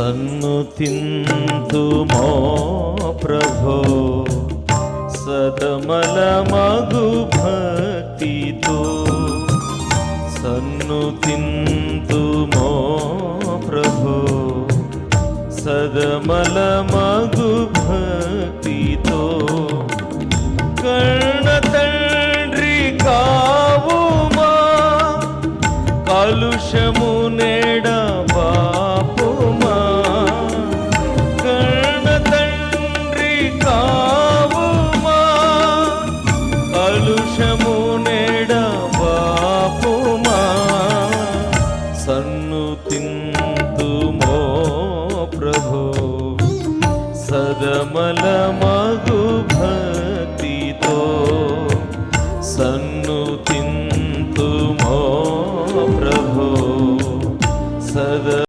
సన్నుతింతుమో ప్రభో సదమల మగు భక్తితో సన్నుతింతుమో ప్రభో సదమల మగు భక్తితో కర్ణ తండ్రి కావుమా కలుషము నేడ సన్నుతింతుమో ప్రభో. సదమల మగు భక్తితో సన్నుతింతుమో